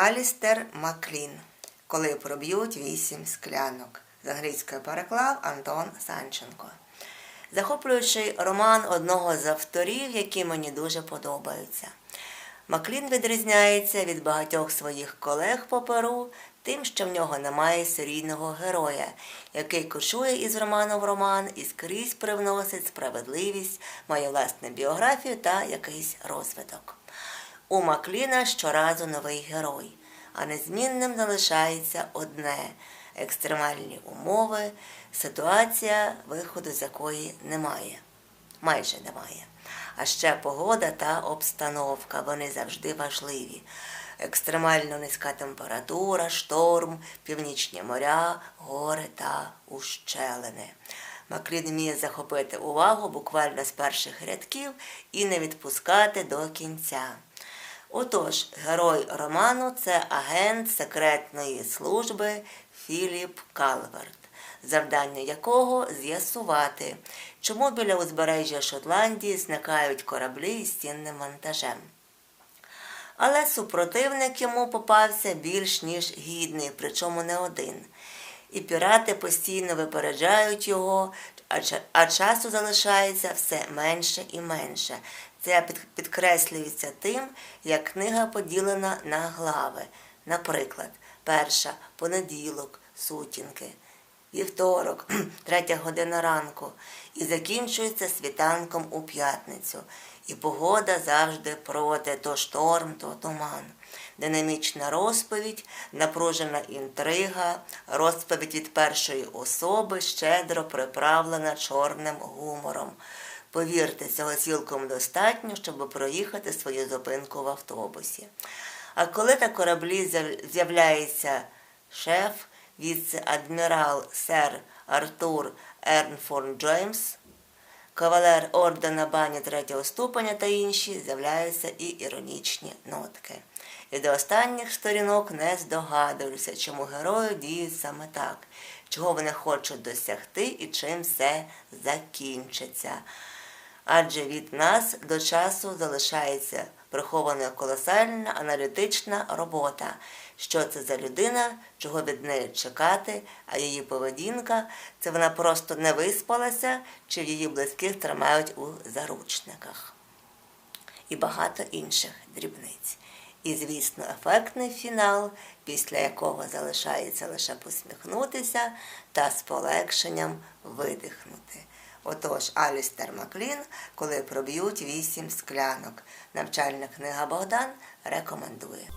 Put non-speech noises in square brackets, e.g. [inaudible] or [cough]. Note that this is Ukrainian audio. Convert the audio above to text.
Алістер Маклін. Коли проб'ють вісім склянок. З англійської переклав Антон Санченко. Захоплюючий роман одного з авторів, які мені дуже подобаються. Маклін відрізняється від багатьох своїх колег по Перу тим, що в нього немає серійного героя, який кошує із роману в роман і скрізь привносить справедливість, має власну біографію та якийсь розвиток. У Макліна щоразу новий герой, а незмінним залишається одне екстремальні умови, ситуація, виходу з якої немає. Майже немає. А ще погода та обстановка, вони завжди важливі. Екстремально низька температура, шторм, північні моря, гори та ущелини. Маклін вміє захопити увагу буквально з перших рядків і не відпускати до кінця. Отож, герой роману це агент секретної служби Філіп Калверт, завдання якого з'ясувати, чому біля узбережжя Шотландії зникають кораблі з цінним вантажем. Але супротивник йому попався більш ніж гідний, причому не один. І пірати постійно випереджають його, а, часу залишається все менше і менше. Це підкреслюється тим, як книга поділена на глави. Наприклад, перша понеділок, сутінки, вівторок, [clears throat] третя година ранку, і закінчується світанком у п'ятницю. І погода завжди проти то шторм, то туман. Динамічна розповідь, напружена інтрига, розповідь від першої особи, щедро приправлена чорним гумором. Повірте, цього цілком достатньо, щоб проїхати свою зупинку в автобусі. А коли на кораблі з'являється шеф, віце-адмірал сер Артур Ернфорн Джеймс, кавалер ордена бані третього ступеня та інші, з'являються і іронічні нотки. І до останніх сторінок не здогадуюся, чому герої діють саме так, чого вони хочуть досягти і чим все закінчиться. Адже від нас до часу залишається прихована колосальна аналітична робота. Що це за людина, чого від неї чекати, а її поведінка це вона просто не виспалася, чи її близьких тримають у заручниках. І багато інших дрібниць. І, звісно, ефектний фінал, після якого залишається лише посміхнутися та з полегшенням видихнути. Отож, Алістер Маклін, коли проб'ють вісім склянок. Навчальна книга Богдан рекомендує.